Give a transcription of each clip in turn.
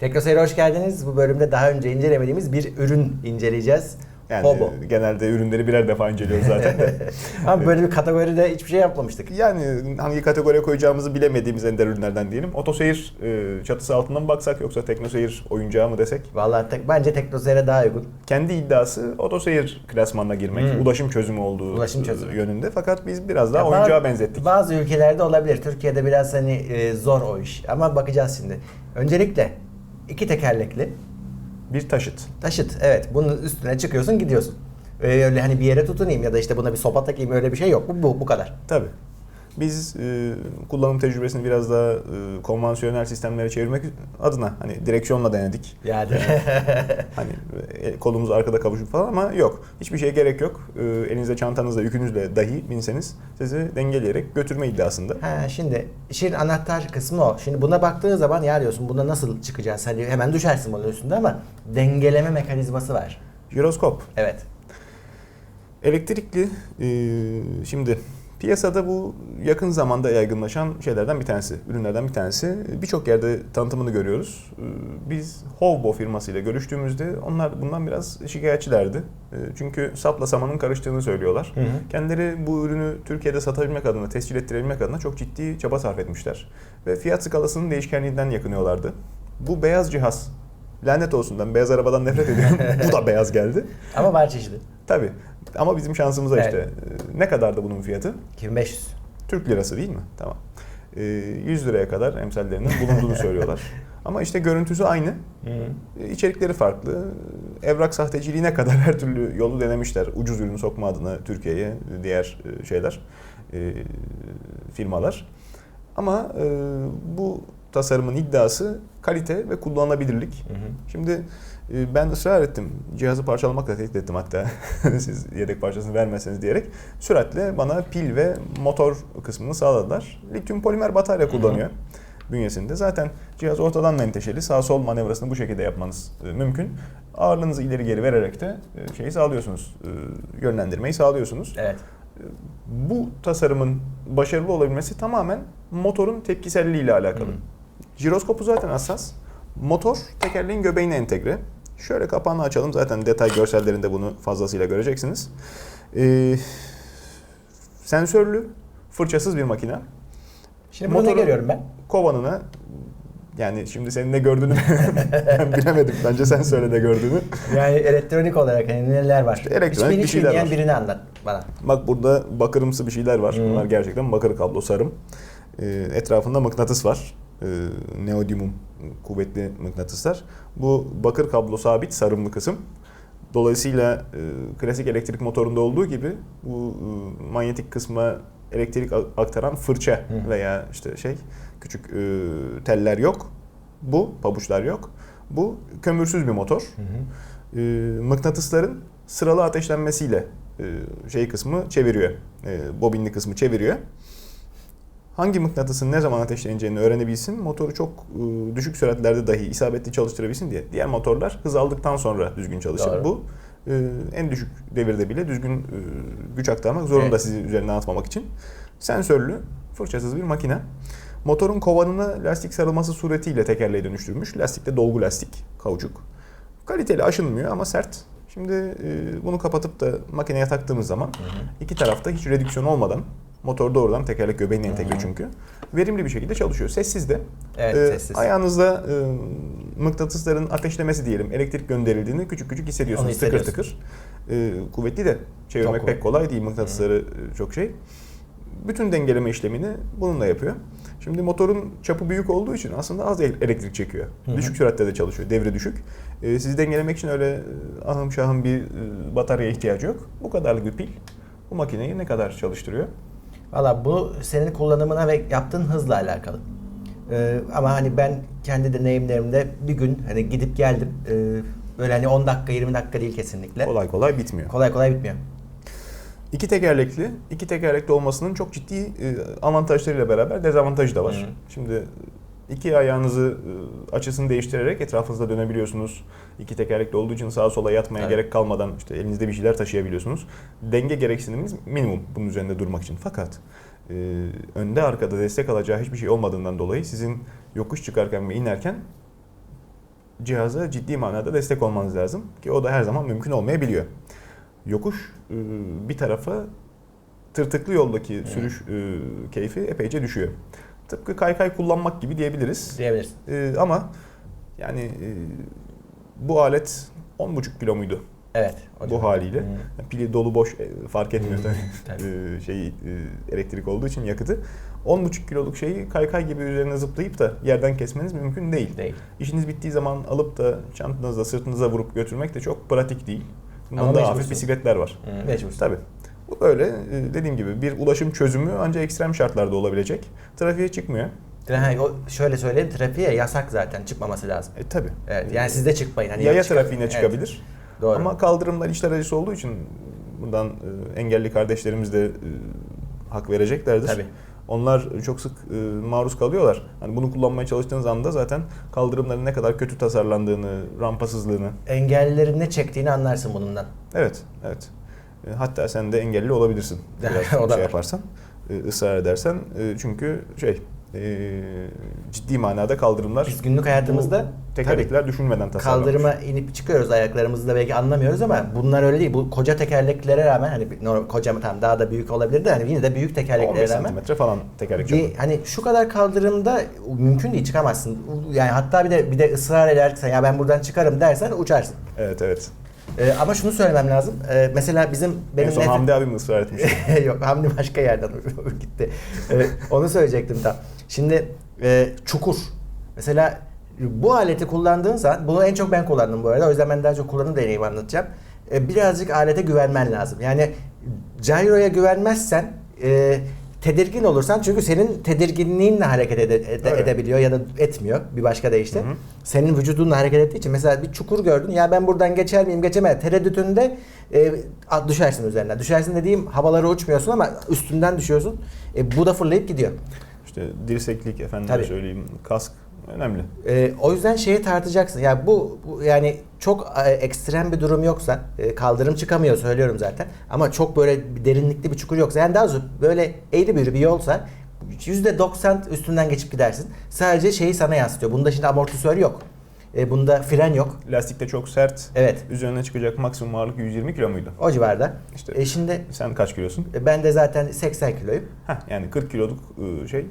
Teknoseyir'e hoş geldiniz. Bu bölümde daha önce incelemediğimiz bir ürün inceleyeceğiz. Yani Hobo. genelde ürünleri birer defa inceliyoruz zaten. Ama böyle bir kategoride hiçbir şey yapmamıştık. yani hangi kategoriye koyacağımızı bilemediğimiz ender ürünlerden diyelim. Otoseyir e, çatısı altından mı baksak yoksa teknoseyir oyuncağı mı desek? Vallahi tek, bence Teknoseyir'e daha uygun. Kendi iddiası otoseyir klasmanına girmek, Hmm. ulaşım çözümü olduğu Ulaşım e, çözümü. yönünde. Fakat biz biraz daha Ya oyuncağa bazı- benzettik. Bazı ülkelerde olabilir. Türkiye'de biraz hani e, zor o iş. Ama bakacağız şimdi. Öncelikle iki tekerlekli Bir taşıt. taşıt. Evet bunun üstüne çıkıyorsun gidiyorsun. Öyle hani bir yere tutunayım ya da işte buna bir sopa takayım öyle bir şey yok. Bu, bu, bu kadar. Tabii. Biz e, kullanım tecrübesini biraz daha e, konvansiyonel sistemlere çevirmek adına hani direksiyonla denedik. Yani. Hani e, kolumuz arkada kavuşup falan ama yok. Hiçbir şeye gerek yok. E, elinizde çantanızla, yükünüzle dahi binseniz sizi dengeleyerek götürme iddiasında. Ha, şimdi işin anahtar kısmı o. Şimdi buna baktığın zaman ya diyorsun buna nasıl çıkacağız? Hani hemen düşersin bunun üstünde ama dengeleme mekanizması var. Jiroskop. Evet. Elektrikli e, şimdi piyasada bu yakın zamanda yaygınlaşan şeylerden bir tanesi, ürünlerden bir tanesi. Birçok yerde tanıtımını görüyoruz. E, Biz Hovbo firmasıyla görüştüğümüzde onlar bundan biraz şikayetçilerdi. E, Çünkü sapla samanın karıştığını söylüyorlar. Hı hı. Kendileri bu ürünü Türkiye'de satabilmek adına, tescil ettirebilmek adına çok ciddi çaba sarf etmişler. Ve fiyat skalasının değişkenliğinden yakınıyorlardı. Bu beyaz cihaz, lanet olsun ben beyaz arabadan nefret ediyorum. bu da beyaz geldi. Ama var çeşidi. Tabii. Ama bizim şansımıza Evet. işte. e, Ne kadardı bunun fiyatı? 2500. Türk lirası değil mi? Tamam. E, 100 liraya kadar emsallerinin bulunduğunu söylüyorlar. Ama işte görüntüsü aynı. E, içerikleri farklı. Evrak sahteciliğine kadar her türlü yolu denemişler. Ucuz ürün sokma adına Türkiye'ye diğer e, şeyler, e, firmalar. Ama e, bu tasarımın iddiası kalite ve kullanılabilirlik. Şimdi e, ben ısrar ettim. Cihazı parçalamakla tehdit ettim hatta. Siz yedek parçasını vermezseniz diyerek. Süratle bana pil ve motor kısmını sağladılar. Lityum polimer batarya kullanıyor bünyesinde. Zaten cihaz ortadan menteşeli. Sağ sol manevrasını bu şekilde yapmanız e, mümkün. Ağırlığınızı ileri geri vererek de e, şeyi sağlıyorsunuz. Yönlendirmeyi sağlıyorsunuz. Evet. Bu tasarımın başarılı olabilmesi tamamen motorun tepkiselliği ile alakalı. Hı. Jiroskopu zaten hassas. Motor tekerleğin göbeğine entegre. Şöyle kapağını açalım. Zaten detay görsellerinde bunu fazlasıyla göreceksiniz. Ee, sensörlü, fırçasız bir makine. Şimdi bunu ne görüyorum ben? Kovanına yani şimdi senin ne gördüğünü ben bilemedim. Bence sen söyle ne gördüğünü. Yani elektronik olarak hani neler var? elektronik Hiç, bir şeyler var. birini anlat bana. Bak burada bakırımsı bir şeyler var. Hı. Bunlar gerçekten bakır kablo sarım. Ee, etrafında mıknatıs var. Ee, neodymium kuvvetli mıknatıslar. Bu bakır kablo sabit sarımlı kısım. Dolayısıyla e, klasik elektrik motorunda olduğu gibi bu e, manyetik kısma elektrik aktaran fırça Hı. veya işte şey küçük e, teller yok. Bu pabuçlar yok. Bu kömürsüz bir motor e, mıknatısların sıralı ateşlenmesiyle e, şey kısmı çeviriyor. E, bobinli kısmı çeviriyor. Hangi mıknatısın ne zaman ateşleneceğini öğrenebilsin, motoru çok e, düşük süratlerde dahi isabetli çalıştırabilsin diye. Diğer motorlar hız aldıktan sonra düzgün çalışır. Doğru. Bu e, en düşük devirde bile düzgün e, güç aktarmak zorunda Evet. sizi üzerine atmamak için. Sensörlü, fırçasız bir makine. Motorun kovanına lastik sarılması suretiyle tekerleğe dönüştürmüş. Lastik de dolgu lastik, kauçuk. Kaliteli aşınmıyor ama sert. Şimdi e, bunu kapatıp da makineye taktığımız zaman iki tarafta hiç redüksiyon olmadan motor doğrudan tekerlek göbeğine entegre Hı hı. çünkü. Verimli bir şekilde çalışıyor. Sessiz de. Evet E, sessiz. Ayağınızda e, mıknatısların ateşlemesi diyelim, elektrik gönderildiğini küçük küçük hissediyorsunuz. Tıkır tıkır. E, kuvvetli de çevirmek Çok pek kolay değil mıknatısları e, çok şey. Bütün dengeleme işlemini bununla yapıyor. Şimdi motorun çapı büyük olduğu için aslında az elektrik çekiyor. Hı hı. Düşük süratte de çalışıyor, devre düşük. E, sizi dengelemek için öyle e, ahım şahım bir e, bataryaya ihtiyacı yok. Bu kadarlık bir pil bu makineyi ne kadar çalıştırıyor? Valla bu senin kullanımına ve yaptığın hızla alakalı. Ee, ama hani ben kendi deneyimlerimde bir gün hani gidip geldim. Ee, böyle hani 10 dakika 20 dakika değil kesinlikle. Kolay kolay bitmiyor. kolay, kolay bitmiyor. İki tekerlekli, iki tekerlekli olmasının çok ciddi e, avantajlarıyla beraber dezavantajı da var. Hı. Şimdi iki ayağınızı e, açısını değiştirerek etrafınızda dönebiliyorsunuz. İki tekerlekli olduğu için sağa sola yatmaya Evet. gerek kalmadan işte elinizde bir şeyler taşıyabiliyorsunuz. Denge gereksiniminiz minimum bunun üzerinde durmak için. Fakat e, önde arkada destek alacağı hiçbir şey olmadığından dolayı sizin yokuş çıkarken ve inerken cihaza ciddi manada destek olmanız lazım ki o da her zaman mümkün olmayabiliyor. Yokuş e, bir tarafa tırtıklı yoldaki sürüş e, keyfi epeyce düşüyor. Tıpkı kaykay kullanmak gibi diyebiliriz. Diyebilirsin. E, ama yani bu alet 10,5 kilo muydu Evet. o bu haliyle? Hı. Pili dolu boş fark etmiyor tabii. E, şey elektrik olduğu için yakıtı. 10,5 kiloluk şeyi kaykay gibi üzerine zıplayıp da yerden kesmeniz mümkün değil. Değil. İşiniz bittiği zaman alıp da çantanızda sırtınıza vurup götürmek de çok pratik değil. Bundan Ama daha hafif mecbursun. bisikletler var. Hı, Mecbursun. Tabii. Bu böyle e, dediğim gibi bir ulaşım çözümü ancak ekstrem şartlarda olabilecek. Trafiğe çıkmıyor. Ha, o şöyle söyleyeyim trafiğe yasak zaten çıkmaması lazım. E tabii. Evet. Yani siz de çıkmayın. Hani Yaya trafiğine Evet, çıkabilir. Doğru. Ama kaldırımlar içler acısı olduğu için bundan e, engelli kardeşlerimiz de e, hak vereceklerdir. Tabii. Onlar çok sık e, maruz kalıyorlar. Hani bunu kullanmaya çalıştığınız anda zaten kaldırımların ne kadar kötü tasarlandığını, rampasızlığını. Engellilerin ne çektiğini anlarsın bundan. Evet, evet. E, Hatta sen de engelli olabilirsin. Biraz O da şey var. yaparsan, e, ısrar edersen. E, Çünkü şey, e, ciddi manada kaldırımlar Biz günlük hayatımızda tekerlekler düşünmeden tasarlanmış. kaldırıma inip çıkıyoruz ayaklarımızı da belki anlamıyoruz ama bunlar öyle değil. Bu koca tekerleklere rağmen hani koca tamam daha da büyük olabilir de hani yine de büyük 15 tekerleklere rağmen santimetre falan tekerlek bir, hani şu kadar kaldırımda mümkün değil çıkamazsın. Yani hatta bir de bir de ısrar edersen ya ben buradan çıkarım dersen uçarsın. Evet evet. Ee, ama şunu söylemem lazım. Ee, mesela bizim benim en son nef- Hamdi abim ısrar etmiş. Yok Hamdi başka yerden gitti. Ee, onu söyleyecektim tam. Şimdi e, çukur. Mesela bu aleti kullandığın zaman, bunu en çok ben kullandım bu arada. O yüzden ben daha çok kullanım deneyimi anlatacağım. E, birazcık alete güvenmen lazım. Yani gyro'ya güvenmezsen e, tedirgin olursan çünkü senin tedirginliğinle hareket ede- ede- Evet. edebiliyor ya da etmiyor bir başka deyişle. Hı hı. Senin vücudunla hareket ettiği için mesela bir çukur gördün ya ben buradan geçer miyim geçemem tereddütünde e, düşersin üzerine. Düşersin dediğim havalara uçmuyorsun ama üstünden düşüyorsun. E, bu da fırlayıp gidiyor. İşte dirseklik efendim Tabii. söyleyeyim kask önemli. E, o yüzden şeyi tartacaksın. Ya bu, bu yani çok e, ekstrem bir durum yoksa e, kaldırım çıkamıyor söylüyorum zaten. Ama çok böyle bir derinlikli bir çukur yoksa yani daha doğrusu böyle eğri büğrü bir yolsa %90 üstünden geçip gidersin. Sadece şeyi sana yansıtıyor. Bunda şimdi amortisör yok. E, bunda fren yok. Lastik de çok sert. Evet. Üzerine çıkacak maksimum ağırlık 120 kilo muydu? O civarda. İşte E, şimdi sen kaç kilosun? e, ben de zaten 80 kiloyum. Heh, yani 40 kiloluk e, şey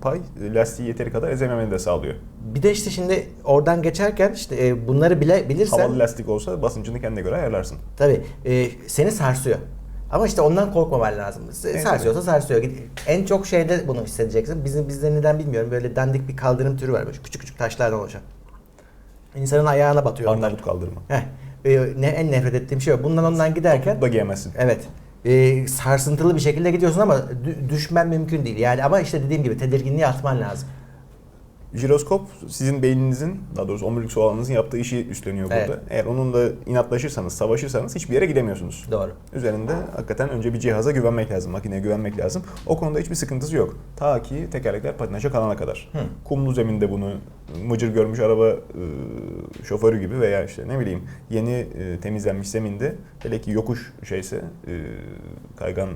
pay e, lastiği yeteri kadar ezememeni de sağlıyor. Bir de işte şimdi oradan geçerken işte e, bunları bile bilirsen Havalı lastik olsa basıncını kendine göre ayarlarsın. tabii e, seni sarsıyor. Ama işte ondan korkmaman lazım. Evet, Sarsıyorsa sarsıyor. En çok şeyde bunu hissedeceksin. Bizim bizde neden bilmiyorum. Böyle dandik bir kaldırım türü var. Böyle küçük küçük taşlardan oluşan. İnsanın ayağına batıyor. Arnavut kaldırma. Heh. Ne, en nefret ettiğim şey o. Bundan ondan giderken Bu da giyemezsin. Evet. Ee, sarsıntılı bir şekilde gidiyorsun ama dü- düşmen mümkün değil. Yani ama işte dediğim gibi tedirginliği atman lazım. Jiroskop sizin beyninizin, daha doğrusu omurilik soğanınızın yaptığı işi üstleniyor burada. Evet. Eğer onunla inatlaşırsanız, savaşırsanız hiçbir yere gidemiyorsunuz. Doğru. Üzerinde hakikaten önce bir cihaza güvenmek lazım, makineye güvenmek lazım. O konuda hiçbir sıkıntısı yok. Ta ki tekerlekler patinaja kalana kadar. Hı. Kumlu zeminde bunu mıcır görmüş araba e, şoförü gibi veya işte ne bileyim yeni e, temizlenmiş zeminde hele ki yokuş şeyse e, kaygan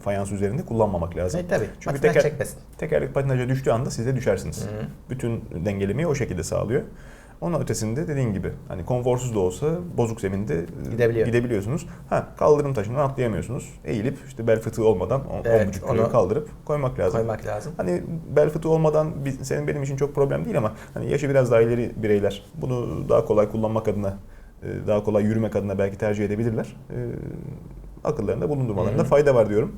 fayans üzerinde kullanmamak lazım. E, tabii. Çünkü teker, çekmesin. tekerlek patinaja düştüğü anda siz de düşersiniz. Hı. Bütün dengelemeyi o şekilde sağlıyor. Onun ötesinde dediğin gibi hani konforsuz da olsa bozuk zeminde e, Gidebiliyor. gidebiliyorsunuz. Ha kaldırım taşından atlayamıyorsunuz. Eğilip işte bel fıtığı olmadan 10 Evet, 10,5 kiloyu kaldırıp koymak lazım. Koymak lazım. Hani bel fıtığı olmadan senin benim için çok problem değil ama hani yaşı biraz daha ileri bireyler bunu daha kolay kullanmak adına e, daha kolay yürümek adına belki tercih edebilirler. E, Akıllarında bulundurmalarında Hı hı. fayda var diyorum.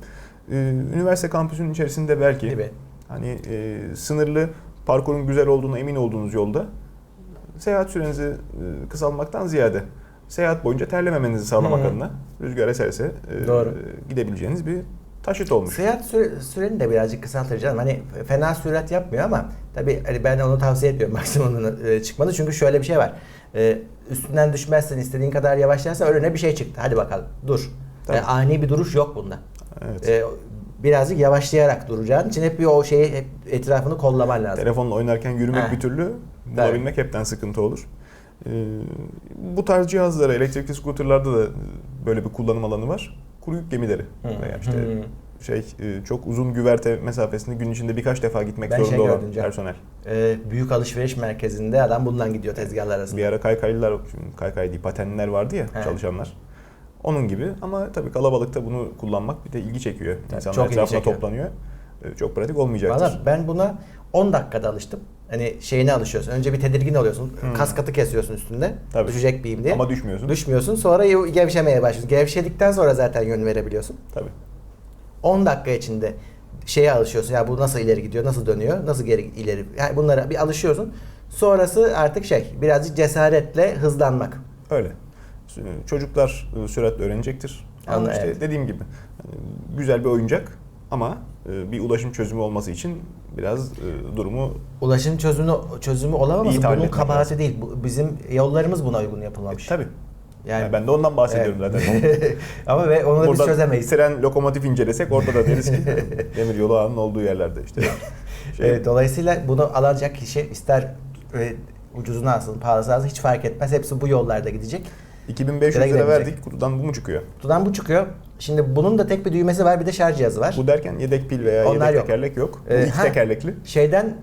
E, Üniversite kampüsünün içerisinde belki Gibi. hani e, sınırlı parkurun güzel olduğuna emin olduğunuz yolda seyahat sürenizi e, kısaltmaktan ziyade seyahat boyunca terlememenizi sağlamak Hı. adına rüzgar eserse e, Doğru. gidebileceğiniz bir taşıt olmuş. Seyahat süre, süreni de birazcık kısaltır canım. Hani fena sürat yapmıyor ama tabii hani ben onu tavsiye etmiyorum maksimumunu e, çıkmanı. Çünkü şöyle bir şey var. E, üstünden düşmezsen istediğin kadar yavaşlarsan önüne bir şey çıktı. Hadi bakalım dur. Tabii. E, ani bir duruş yok bunda. Evet. E, birazcık yavaşlayarak duracağın için hep bir o şeyi hep etrafını kollaman lazım. Telefonla oynarken yürümek Heh. bir türlü bulabilmek hepten sıkıntı olur. Ee, bu tarz cihazlara, elektrikli skuterlarda da böyle bir kullanım alanı var. Kuru yük gemileri Hı, veya işte hı. şey e, çok uzun güverte mesafesini gün içinde birkaç defa gitmek Ben şey zorunda olan gördüm Can. personel. Ee, büyük alışveriş merkezinde adam bundan gidiyor tezgahlar arasında. Bir ara kaykaylılar, kaykay değil patenliler vardı ya Evet. çalışanlar. Onun gibi ama tabii kalabalıkta bunu kullanmak bir de ilgi çekiyor. İnsanlar çok ilgi etrafına çekiyor. toplanıyor. E, Çok pratik olmayacaktır. Valla ben buna 10 dakikada alıştım. Hani şeyine alışıyorsun. Önce bir tedirgin oluyorsun. Kaskatı kesiyorsun üstünde. Hmm. Tabii. Düşecek miyim diye. Ama düşmüyorsun. Düşmüyorsun. Sonra gevşemeye başlıyorsun. Gevşedikten sonra zaten yön verebiliyorsun. Tabii. 10 dakika içinde şeye alışıyorsun. Ya bu nasıl ileri gidiyor, nasıl dönüyor, nasıl geri ileri. Yani bunlara bir alışıyorsun. Sonrası artık şey birazcık cesaretle hızlanmak. Öyle. Çocuklar e, süratle öğrenecektir. Ama Anla- işte evet. dediğim gibi e, güzel bir oyuncak ama e, bir ulaşım çözümü olması için biraz e, durumu Ulaşım çözümü çözümü tahlil bunun kabahati lazım. değil. Bu, bizim yollarımız buna uygun yapılmamış. tabii. Yani Yani ben de ondan bahsediyorum Evet. zaten. Ama ve onu da biz Burada çözemeyiz. tren lokomotif incelesek orada da deriz ki demir yolu ağının olduğu yerlerde işte. Şey, Evet, dolayısıyla bunu alacak kişi ister e, ucuzunu alsın, pahalısı alsın hiç fark etmez. Hepsi bu yollarda gidecek. 2500 Direkt lira verdik. Kutudan bu mu çıkıyor? Kutudan bu çıkıyor. Şimdi bunun da tek bir düğmesi var bir de şarj cihazı var. Bu derken yedek pil veya Onlar yedek yok. tekerlek yok. Bu Ee, iki ha. tekerlekli. Şeyden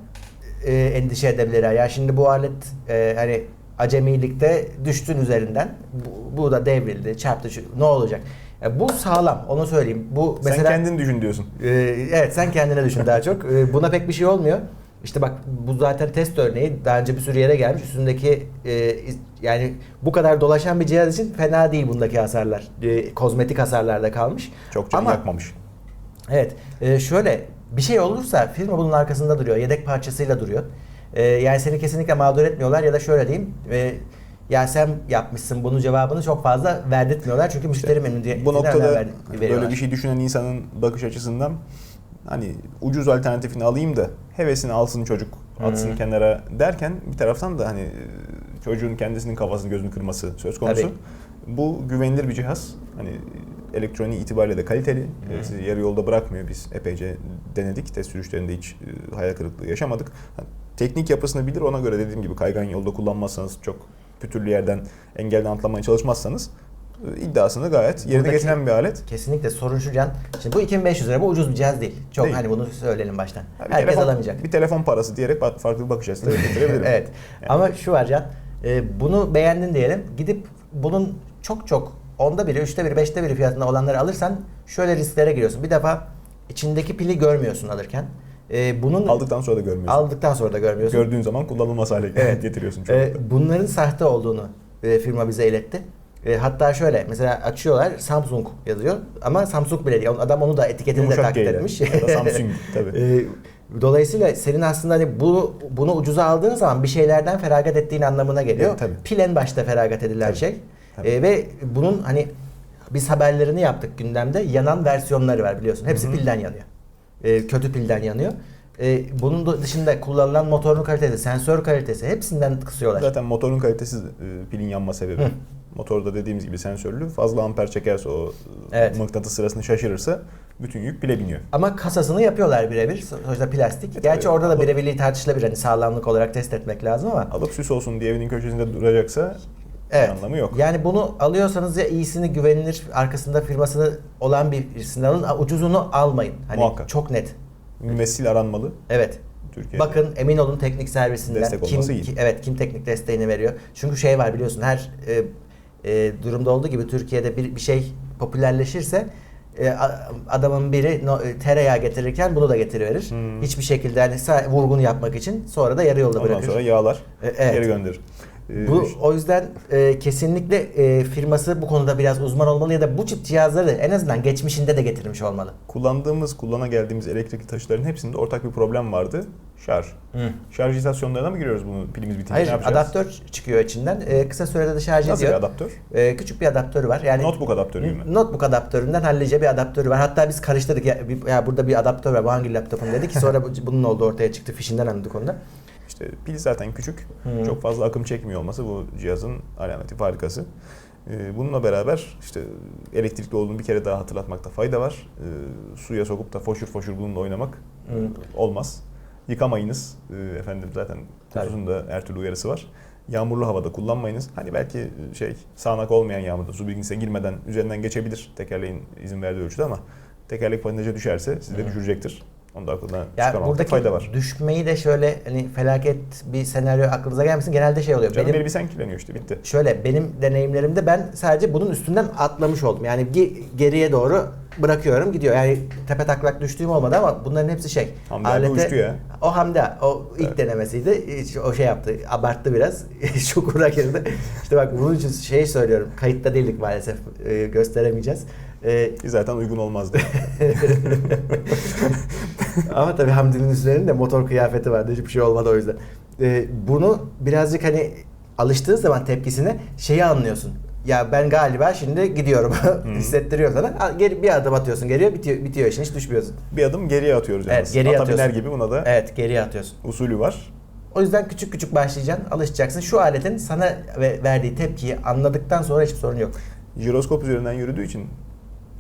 e, endişe edebilirler. Ya şimdi bu alet e, hani acemilikte düştün üzerinden. Bu, bu da devrildi, çarptı. Şu, ne olacak? E, bu sağlam. Onu söyleyeyim. Bu Sen mesela kendin düşün diyorsun. Ee, evet sen kendine düşün daha çok. Ee, buna pek bir şey olmuyor. İşte bak bu zaten test örneği. Daha önce bir sürü yere gelmiş. Üstündeki e, yani bu kadar dolaşan bir cihaz için fena değil bundaki hasarlar. E, kozmetik hasarlarda kalmış. Çok canı Ama yakmamış. evet e, şöyle bir şey olursa firma bunun arkasında duruyor. Yedek parçasıyla duruyor. E, yani seni kesinlikle mağdur etmiyorlar ya da şöyle diyeyim. E, ya sen yapmışsın bunun cevabını çok fazla verdirtmiyorlar. Çünkü müşteri memnuniyetine Bu noktada böyle bir şey düşünen insanın bakış açısından hani ucuz alternatifini alayım da hevesini alsın çocuk atsın Hı. kenara derken bir taraftan da hani e, çocuğun kendisinin kafasını gözünü kırması söz konusu. Tabii. Bu güvenilir bir cihaz. Hani elektroniği itibariyle de kaliteli. E, Sizi yarı yolda bırakmıyor. Biz epeyce denedik. Test sürüşlerinde hiç e, hayal kırıklığı yaşamadık. Teknik yapısını bilir. Ona göre dediğim gibi kaygan yolda kullanmazsanız çok pütürlü yerden engelden atlamaya çalışmazsanız iddiasını gayet yerine Buradaki- getiren bir alet. Kesinlikle sorun şu Can. Şimdi bu 2500 lira bu ucuz bir cihaz değil. Çok Değil. hani bunu söyleyelim baştan. Bir Herkes telefon- alamayacak. Bir telefon parası diyerek farklı bir bakış açısı getirebilirim. evet. Yani. Ama şu var Can. e, bunu beğendin diyelim. Gidip bunun çok çok onda biri, üçte biri, beşte biri fiyatında olanları alırsan şöyle risklere giriyorsun. Bir defa içindeki pili görmüyorsun alırken. E, bunun Aldıktan sonra da görmüyorsun. aldıktan sonra da görmüyorsun. Gördüğün zaman kullanılmaz hale Evet. getiriyorsun çoğunlukla. Ee, bunların sahte olduğunu e, firma bize iletti. E, hatta şöyle mesela açıyorlar Samsung yazıyor ama Samsung bile değil. Adam onu da etiketini de taklit etmiş. Samsung tabii. E, dolayısıyla senin aslında hani bu bunu ucuza aldığın zaman bir şeylerden feragat ettiğin anlamına geliyor. Evet, tabii. Pil en başta feragat edilen Tabii, şey. tabii. E, ve bunun hani biz haberlerini yaptık gündemde. Yanan versiyonları var biliyorsun. Hepsi Hı hı. pilden yanıyor. E, kötü pilden yanıyor. E, bunun da dışında kullanılan motorun kalitesi, sensör kalitesi hepsinden kısıyorlar. Zaten motorun kalitesi e, pilin yanma sebebi. Hı. Motorda dediğimiz gibi sensörlü. Fazla amper çekerse o Evet. mıknatıs sırasını şaşırırsa bütün yük pile biniyor. Ama kasasını yapıyorlar birebir. Sonuçta plastik. Evet, Gerçi orada da birebirliği tartışılabilir. Hani sağlamlık olarak test etmek lazım ama. Alıp süs olsun diye evinin köşesinde duracaksa Evet. anlamı yok. Yani bunu alıyorsanız ya iyisini güvenilir arkasında firmasını olan birisini alın. Ucuzunu almayın. Hani Muhakkak. çok net. Mümessil aranmalı Evet. Türkiye'de. Bakın emin olun teknik servisinden. Destek kim, iyi. ki- evet kim teknik desteğini veriyor. Çünkü şey var biliyorsun her e, e, durumda olduğu gibi Türkiye'de bir, bir şey popülerleşirse e, adamın biri no, e, tereyağı getirirken bunu da getiriverir. Hmm. Hiçbir şekilde hani sa- vurgun yapmak için sonra da yarı yolda Ondan bırakır. sonra yağlar E, evet. geri gönderir. E, Bu o yüzden e, kesinlikle e, firması bu konuda biraz uzman olmalı ya da bu tip cihazları en azından geçmişinde de getirmiş olmalı. kullandığımız, kullana geldiğimiz elektrikli taşıtların hepsinde ortak bir problem vardı. Şarj. Şarj istasyonlarına mı giriyoruz bunu pilimiz bitince Hayır ne yapacağız? adaptör çıkıyor içinden. E, kısa sürede de şarj Nasıl bir ediyor. adaptör? E, küçük bir adaptörü var. Yani Notebook adaptörü mi? Notebook adaptöründen hallice bir adaptörü var. Hatta biz karıştırdık. Ya, bir- ya burada bir adaptör var. Bu hangi laptopun dedik. Sonra bu- bunun olduğu ortaya çıktı. Fişinden anladık onu da. İşte pil zaten küçük. Hı. Çok fazla akım çekmiyor olması bu cihazın alameti farikası. Ee, Bununla beraber işte elektrikli olduğunu bir kere daha hatırlatmakta fayda var. Ee, Suya sokup da foşur foşur bununla oynamak Hı. olmaz. Yıkamayınız. Ee, Efendim zaten kutusunun da her türlü uyarısı var. Yağmurlu havada kullanmayınız. Hani belki şey sağanak olmayan yağmurda su bilgisine girmeden üzerinden geçebilir tekerleğin izin verdiği ölçüde ama Tekerlek patinaja düşerse sizi de düşürecektir. Onu da aklından Ya çıkarmamakta buradaki fayda var. düşmeyi de şöyle hani felaket bir senaryo aklınıza gelmesin. Genelde şey oluyor. Canım benim elbisen kirleniyor işte bitti. şöyle benim deneyimlerimde ben sadece bunun üstünden atlamış oldum. Yani ge- geriye doğru bırakıyorum gidiyor. Yani tepe taklak düştüğüm olmadı ama bunların hepsi şey. Hamdi abi uçtu ya. O Hamdi o ilk Evet. denemesiydi. Hiç O şey yaptı. Abarttı biraz. Çukura girdi. İşte bak bunun için şey söylüyorum. Kayıtta değildik maalesef. Ee, gösteremeyeceğiz. Ee, zaten uygun olmazdı. Ama tabii Hamdi'nin üzerinde motor kıyafeti vardı. Hiçbir şey olmadı o yüzden. Ee, bunu birazcık hani alıştığın zaman tepkisine şeyi anlıyorsun. Ya ben galiba şimdi gidiyorum. Hissettiriyor sana. Al, Geri, bir adım atıyorsun geriye bitiyor, bitiyor işin hiç düşmüyorsun. bir adım geriye atıyoruz Evet, yalnız. geriye Ata biner atıyorsun. gibi buna da Evet geriye atıyorsun. usulü var. O yüzden küçük küçük başlayacaksın, alışacaksın. Şu aletin sana ve- verdiği tepkiyi anladıktan sonra hiçbir sorun yok. Jiroskop üzerinden yürüdüğü için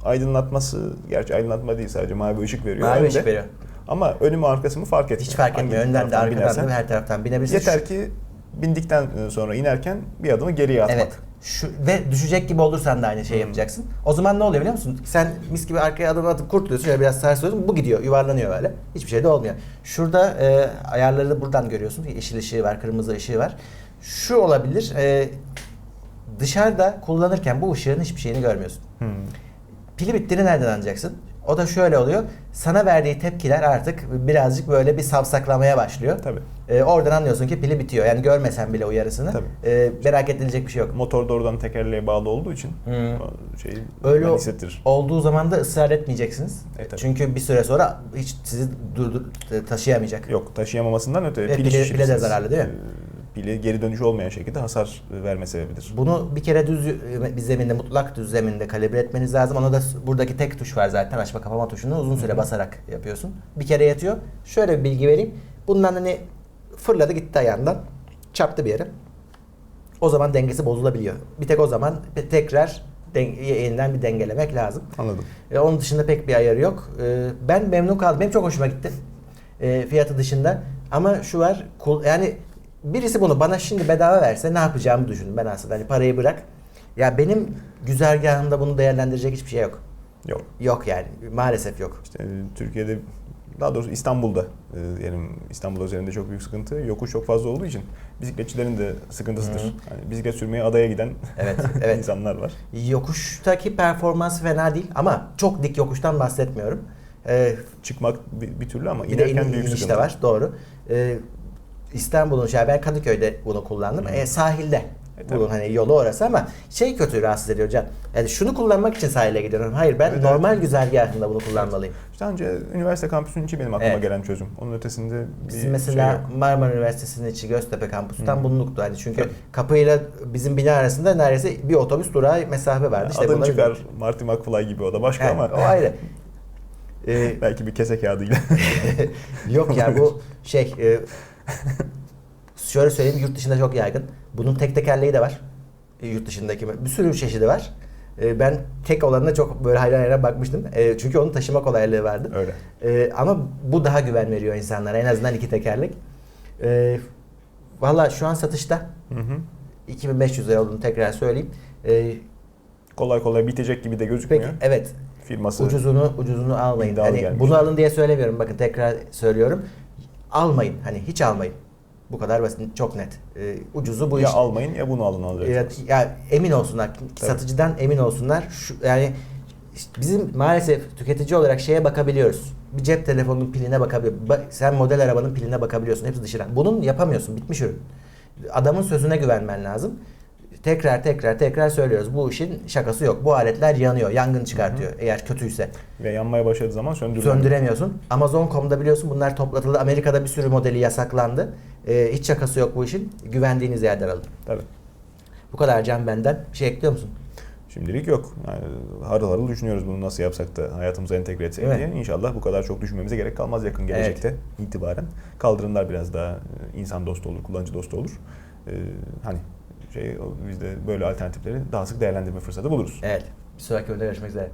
aydınlatması, gerçi aydınlatma değil sadece mavi ışık veriyor. Mavi ışık veriyor. Ama önü mü arkası mı fark etmiyor. Hiç fark etmiyor. Önden de arkadan binersen. da her taraftan binebilirsin. Yeter ki bindikten sonra inerken bir adımı geriye atmak. Evet. Şu, ve düşecek gibi olursan da aynı şeyi yapacaksın. O zaman ne oluyor biliyor musun? Sen mis gibi arkaya adım atıp kurtuluyorsun. Şöyle biraz sarsıyorsun. Bu gidiyor. Yuvarlanıyor böyle. Hiçbir şey de olmuyor. Şurada e, ayarları da buradan görüyorsun. Yeşil ışığı var, kırmızı ışığı var. Şu olabilir. E, dışarıda kullanırken bu ışığın hiçbir şeyini görmüyorsun. Hmm. Pili bittiğini nereden anlayacaksın? O da şöyle oluyor. Sana verdiği tepkiler artık birazcık böyle bir savsaklamaya başlıyor. Tabii. E, oradan anlıyorsun ki pili bitiyor. Yani görmesen bile uyarısını. Tabii. E, merak edilecek bir şey yok. Motor doğrudan tekerleğe bağlı olduğu için Hı. o şeyi Öyle hissettirir. olduğu zaman da ısrar etmeyeceksiniz. E, tabii. Çünkü bir süre sonra hiç sizi durdur taşıyamayacak. Yok taşıyamamasından öte Evet, pili, pili- pile de zararlı değil mi? Ee, Pili geri dönüşü olmayan şekilde hasar verme sebebidir. Bunu bir kere düz bir zeminde, mutlak düz zeminde kalibre etmeniz lazım. Ona da buradaki tek tuş var zaten. Açma kapama tuşunu uzun süre basarak yapıyorsun. Bir kere yatıyor. Şöyle bir bilgi vereyim. Bundan hani fırladı gitti ayağından. Çarptı bir yere. O zaman dengesi bozulabiliyor. Bir tek o zaman tekrar den- yeniden bir dengelemek lazım. Anladım. E, onun dışında pek bir ayarı yok. E, ben memnun kaldım. Benim çok hoşuma gitti. E, fiyatı dışında. Ama şu var. Yani birisi bunu bana şimdi bedava verse ne yapacağımı düşündüm ben aslında. Hani parayı bırak. Ya benim güzergahımda bunu değerlendirecek hiçbir şey yok. Yok. Yok yani. Maalesef yok. İşte e, Türkiye'de daha doğrusu İstanbul'da e, diyelim İstanbul üzerinde çok büyük sıkıntı. Yokuş çok fazla olduğu için bisikletçilerin de sıkıntısıdır. Hı. Hani bisiklet sürmeye adaya giden Evet, evet. insanlar var. Yokuştaki performans fena değil ama çok dik yokuştan bahsetmiyorum. E, Çıkmak bir, bir türlü ama de inerken in, büyük sıkıntı. de var doğru. Ee, İstanbul'un şey ben Kadıköy'de bunu kullandım. Ee, sahilde. E, bunun hani yolu orası ama şey kötü rahatsız ediyor can. Yani şunu kullanmak için sahile gidiyorum. Hayır ben Evet, normal güzergahında bunu kullanmalıyım. İşte önce üniversite kampüsünün içi benim aklıma Evet. gelen çözüm. Onun ötesinde bir Bizim şey mesela yok. Marmara Üniversitesi'nin içi Göztepe kampüsü tam Hı. bunluktu. Hani çünkü Tabii. kapıyla bizim bina arasında neredeyse bir otobüs durağı mesafe vardı. İşte Adın bunları- çıkar Marty McFly gibi o da başka He, ama o ayrı. Ee, belki bir kese kağıdıyla. Yok ya bu şey e, şöyle söyleyeyim yurt dışında çok yaygın. Bunun tek tekerleği de var. E, yurt dışındaki bir sürü çeşidi var. E, ben tek olanına çok böyle hayran hayran bakmıştım. E, çünkü onun taşıma kolaylığı vardı. Öyle. E, ama bu daha güven veriyor insanlara. En azından iki tekerlek. E, Valla şu an satışta. Hı hı. 2500 lira olduğunu tekrar söyleyeyim. E, Kolay kolay bitecek gibi de gözükmüyor. peki evet Firması ucuzunu ucuzunu almayın. Hani bunu alın diye söylemiyorum. Bakın tekrar söylüyorum. Almayın. Hani hiç almayın. Bu kadar basit, çok net. Ee, ucuzu bu ya iş. almayın ya bunu alın alacaksınız. Ya, ya emin olsunlar. Tabii. Satıcıdan emin olsunlar. Şu, yani işte bizim maalesef tüketici olarak şeye bakabiliyoruz. Bir cep telefonunun piline bakabiliyorsun. Ba- sen model arabanın piline bakabiliyorsun. Hepsi dışarıdan. Bunun yapamıyorsun. Bitmiş ürün. Adamın sözüne güvenmen lazım. Tekrar tekrar tekrar söylüyoruz. Bu işin şakası yok. Bu aletler yanıyor. Yangın çıkartıyor. Eğer kötüyse. Ve yanmaya başladığı zaman söndürülüyor. Söndüremiyorsun. Amazon.com'da biliyorsun bunlar toplatıldı. Amerika'da bir sürü modeli yasaklandı. Ee, hiç şakası yok bu işin. Güvendiğiniz yerden alın. Tabii. Bu kadar Can benden. Bir şey ekliyor musun? Şimdilik yok. Yani harıl harıl düşünüyoruz bunu nasıl yapsak da hayatımıza entegre etsek Değil diye. İnşallah bu kadar çok düşünmemize gerek kalmaz yakın gelecekte itibaren. Kaldırımlar biraz daha insan dostu olur, kullanıcı dostu olur. Ee, hani şey biz de böyle alternatifleri daha sık değerlendirme fırsatı buluruz. Evet. Bir sonraki videoda görüşmek üzere.